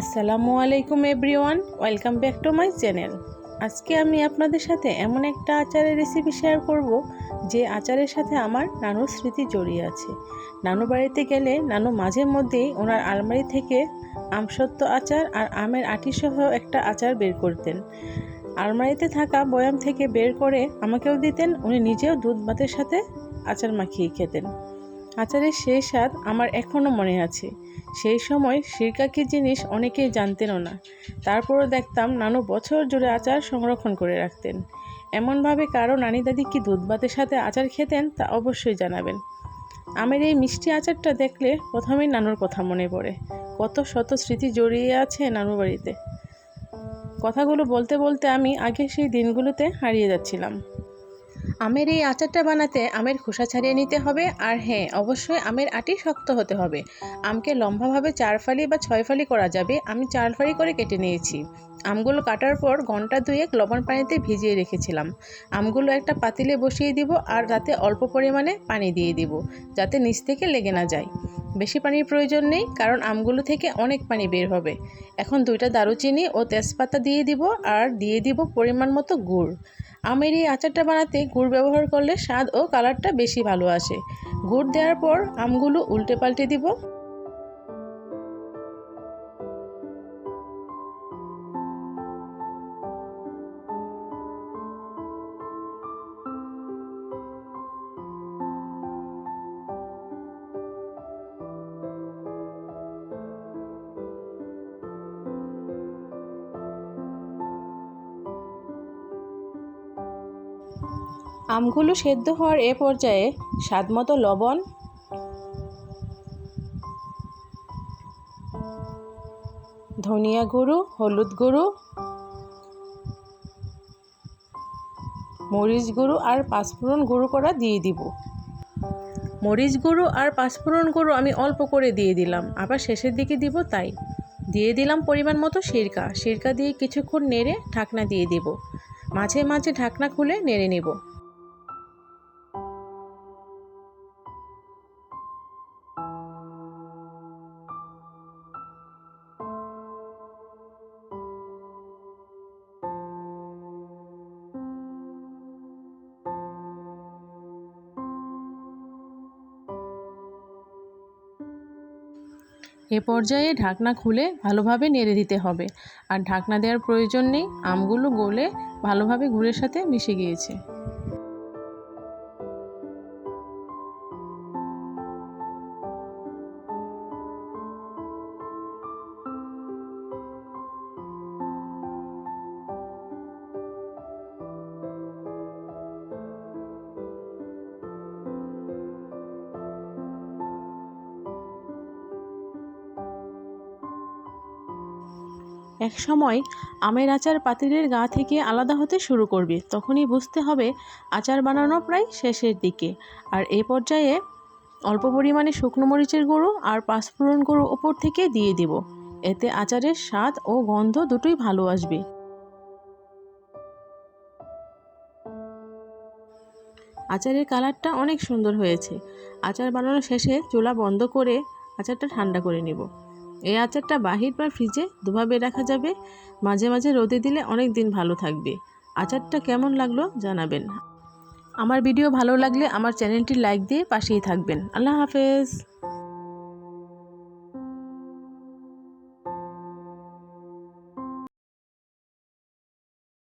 আসসালামু আলাইকুম everyone, welcome back to my channel. আজকে আমি আপনাদের সাথে এমন একটা আচারের রেসিপি শেয়ার করব, যে আচারের সাথে আমার নানুর স্মৃতি জড়িয়ে আছে। নানু বাড়িতে গেলে নানু মাঝে মধ্যেই ওনার আলমারি থেকে আমসত্ত্ব আচার আর আমের আটি সহ একটা আচার বের করতেন। আলমারিতে থাকা বয়াম থেকে বের করে আমাকেও দিতেন, উনি নিজেও দুধ ভাতের সাথে আচার মাখিয়ে খেতেন। আচারের সেই স্বাদ আমার এখনও মনে আছে। সেই সময় সিরকা জিনিস অনেকেই জানতেনও না। তারপরও দেখতাম নানু বছর জুড়ে আচার সংরক্ষণ করে রাখতেন। এমনভাবে কারও নানি দাদি কি দুধ ভাতের সাথে আচার খেতেন তা অবশ্যই জানাবেন। আমের এই মিষ্টি আচারটা দেখলে প্রথমেই নানুর কথা মনে পড়ে। কত শত স্মৃতি জড়িয়ে আছে নানুর বাড়িতে। কথাগুলো বলতে বলতে আমি আগে সেই দিনগুলোতে হারিয়ে যাচ্ছিলাম। আমের এই আচারটা বানাতে আমের খোসা ছাড়িয়ে নিতে হবে আর হ্যাঁ অবশ্যই আমের আটি শক্ত হতে হবে। আমকে লম্বাভাবে চার ফালি বা ছয় ফালি করা যাবে। আমি চার ফালি করে কেটে নিয়েছি। আমগুলো কাটার পর ঘণ্টা দুয়েক লবণ পানিতে ভিজিয়ে রেখেছিলাম। আমগুলো একটা পাতিলে বসিয়ে দিব আর তাতে অল্প পরিমাণে পানি দিয়ে দিব, যাতে নিচ থেকে লেগে না যায়। বেশি পানির প্রয়োজন নেই, কারণ আমগুলো থেকে অনেক পানি বের হবে। এখন দুইটা দারুচিনি ও তেজপাতা দিয়ে দিব আর দিয়ে দিব পরিমাণ মতো গুড়। আমের এই আচারটা বানাতে গুড় ব্যবহার করলে স্বাদ ও কালারটা বেশি ভালো আসে। গুড় দেওয়ার পর আমগুলো উল্টে পাল্টে দিব। আমগুলো সেদ্ধ হওয়ার এ পর্যায়ে স্বাদমতো লবণ, ধনিয়া গুঁড়ো, হলুদ গুঁড়ো, মরিচ গুঁড়ো আর পাঁচফোড়ন গুঁড়ো করা দিয়ে দিব। মরিচ গুঁড়ো আর পাঁচফোড়ন গুঁড়ো আমি অল্প করে দিয়ে দিলাম, আবার শেষের দিকে দিব তাই। দিয়ে দিলাম পরিমাণ মতো সিরকা সিরকা দিয়ে কিছুক্ষণ নেড়ে ঢাকনা দিয়ে দিব। মাঝে মাঝে ঢাকনা খুলে নেড়ে নেব। এ পর্যায়ে ঢাকনা খুলে ভালোভাবে নেড়ে দিতে হবে। আর ঢাকনা দেওয়ার প্রয়োজন নেই, আমগুলো গলে ভালোভাবে গুড়ের সাথে মিশে গিয়েছে। এক সময় আমের আচার পাতিলের গা থেকে আলাদা হতে শুরু করবে, তখনই বুঝতে হবে আচার বানানো প্রায় শেষের দিকে। আর এ পর্যায়ে অল্প পরিমাণে শুকনো মরিচের গুঁড়ো আর পাঁচফোড়ন গুঁড়ো ওপর থেকে দিয়ে দেব। এতে আচারের স্বাদ ও গন্ধ দুটোই ভালো আসবে। আচারের কালারটা অনেক সুন্দর হয়েছে। আচার বানানো শেষে চুলা বন্ধ করে আচারটা ঠান্ডা করে নেব। এই আচারটা বাহির বা ফ্রিজে দুভাবে রাখা যাবে। মাঝে মাঝে রোদে দিলে অনেক দিন ভালো থাকবে। আচারটা কেমন লাগল জানাবেন। আমার ভিডিও ভালো লাগলে আমার চ্যানেলটি লাইক দিয়ে পাশেই থাকবেন। আল্লাহ হাফেজ।